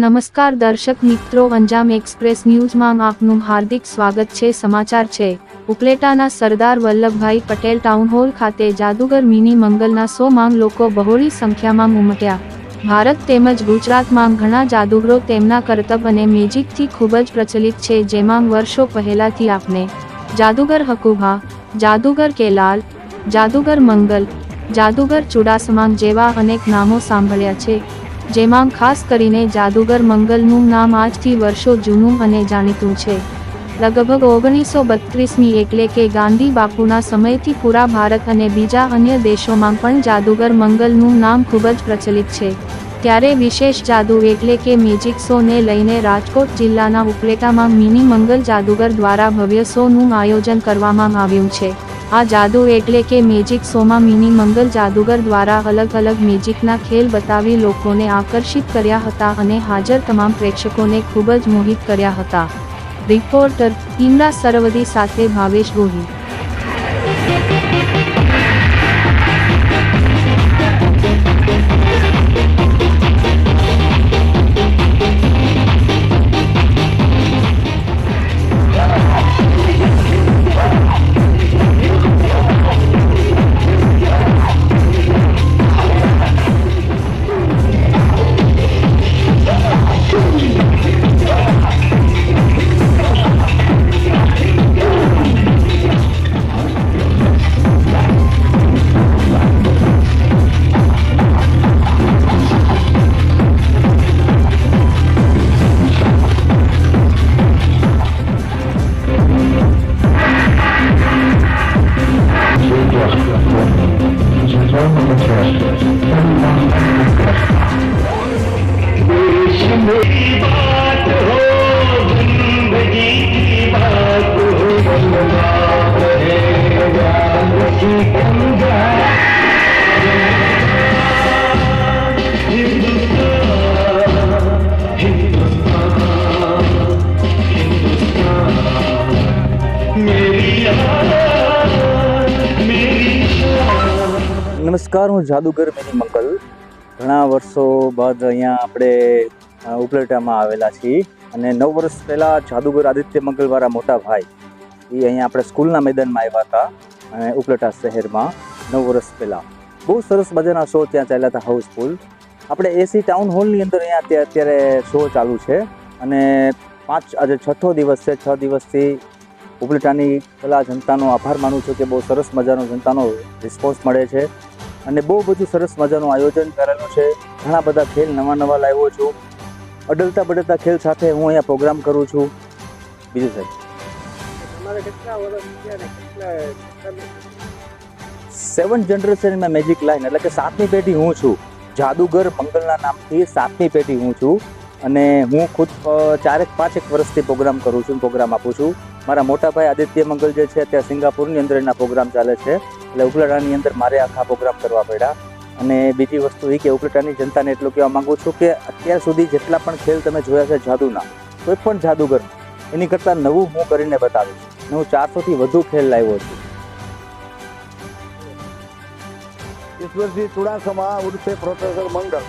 નમસ્કાર દર્શક મિત્રો અંજામ એક્સપ્રેસ ન્યૂઝમાં આપનું હાર્દિક સ્વાગત છે. સમાચાર છે. ઉપલેટાના સરદાર વલ્લભભાઈ પટેલ ટાઉન હોલ ખાતે જાદુગર મિની મંગલના સો માંગ લોકો બહોળી સંખ્યામાં ઉમટ્યા. ભારત તેમજ ગુજરાતમાં ઘણા જાદુગરો તેમના કરતબ અને મેજિકથી ખૂબ જ પ્રચલિત છે, જેમાં વર્ષો પહેલાથી આપને જાદુગર હકુભા, જાદુગર કેલાલ, જાદુગર મંગલ, જાદુગર ચુડાસમાંગ જેવા અનેક નામો સાંભળ્યા છે. જેમાં ખાસ કરીને જાદુગર મંગલનું નામ આજથી વર્ષો જૂનું અને જાણીતું છે. લગભગ ઓગણીસો બત્રીસમી એટલે કે ગાંધી બાપુના સમયથી પૂરા ભારત અને બીજા અન્ય દેશોમાં પણ જાદુગર મંગલનું નામ ખૂબ જ પ્રચલિત છે. ત્યારે વિશેષ જાદુ એટલે કે મેજિક શોને લઈને રાજકોટ જિલ્લાના ઉપલેટામાં મિની મંગલ જાદુગર દ્વારા ભવ્ય શોનું આયોજન કરવામાં આવ્યું છે. આ જાદુ એટલે કે મેજિક સોમાં મિની મંગલ જાદુગર દ્વારા અલગ અલગ મેજિકના ખેલ બતાવી લોકોને આકર્ષિત કર્યા હતા અને હાજર તમામ પ્રેક્ષકોને ખૂબ જ મોહિત કર્યા હતા. રિપોર્ટર ઇમરા સરવદી સાથે Bhavesh Gohil one of the characters. નમસ્કાર, હું જાદુગર મિની મંગલ. ઘણા વર્ષો બાદ અહીંયા આપણે ઉપલેટામાં આવેલા છીએ અને નવ વર્ષ પહેલાં જાદુગર આદિત્ય મંગલવાળા મોટા ભાઈ એ અહીંયા આપણે સ્કૂલના મેદાનમાં આવ્યા હતા અને ઉપલેટા શહેરમાં નવ વર્ષ પહેલાં. બહુ સરસ મજાના શો ત્યાં ચાલ્યા હતા હાઉસફુલ. આપણે એસી ટાઉન હોલની અંદર અહીંયા અત્યારે- શો ચાલુ છે અને પાંચ, આજે છઠ્ઠો દિવસ છે. છ દિવસથી ઉપલેટાની કલા જનતાનો આભાર માનું છું કે બહુ સરસ મજાનો જનતાનો રિસ્પોન્સ મળે છે. અને બહુ બધું સરસ મજાનું આયોજન કરેલું છે. ઘણા બધા ખેલ નવા નવા લાવ્યો છું. અડલતા બડલતા ખેલ સાથે હું અહીંયા પ્રોગ્રામ કરું છું. બીજું સાહેબ? સેવન જનરેશન જનરેશનમાં મેજિક લાઈન એટલે કે સાતમી પેઢી હું છું. જાદુગર મંગલના નામથી સાતમી પેઢી હું છું. અને હું ખુદ ચારેક પાંચેક વર્ષથી પ્રોગ્રામ કરું છું પ્રોગ્રામ આપું છું. મારા મોટા ભાઈ આદિત્ય મંગલ જે છે, ત્યાં સિંગાપુરની અંદર એના પ્રોગ્રામ ચાલે છે. એટલે ઉપલેટાની અંદર મારે આખા પ્રોગ્રામ કરવા પડ્યા. અને બીજી વસ્તુ એ કે ઉપલેટાની જનતાને એટલું કહેવા માંગુ છું કે અત્યાર સુધી જેટલા પણ ખેલ તમે જોયા છે જાદુના, કોઈ પણ જાદુગર, એની કરતાં નવું હું કરીને બતાવીશ. હું ચારસોથી વધુ ખેલ લાવ્યો છું. ઈશ્વરસિંહ ચુડાસમા ઉર્ફે પ્રોફેસર મંગલ.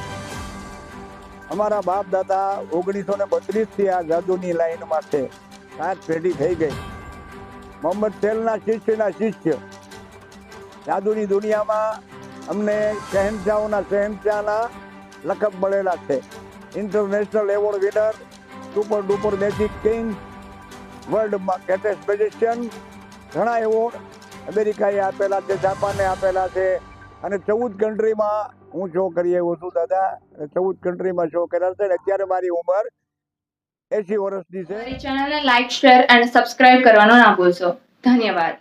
અમારા બાપ દાદા ઓગણીસો ને બત્રીસથી આ જાદુની લાઈનમાં છે. સાત પેઢી થઈ ગઈ. મોહમ્મદ તેલના શિષ્યના શિષ્ય. જાદુની દુનિયામાં અમને શહેનશાહોના શહેનશાહના લખબ મળેલા છે. International award winner super duper magic king world greatest magician ઘણા એવોર્ડ અમેરિકાએ આપેલા છે જાપાને આપેલા છે. અને ચૌદ કન્ટ્રીમાં હું શો કરી આવ્યો છું, દાદા. અને ચૌદ કન્ટ્રીમાં શો કર્યા છે. અને અત્યારે મારી ઉંમર એસી વર્ષની છે. ચેનલને લાઈક શેર એન્ડ સબસ્ક્રાઇબ કરવાનો ના ભૂલશો. ધન્યવાદ.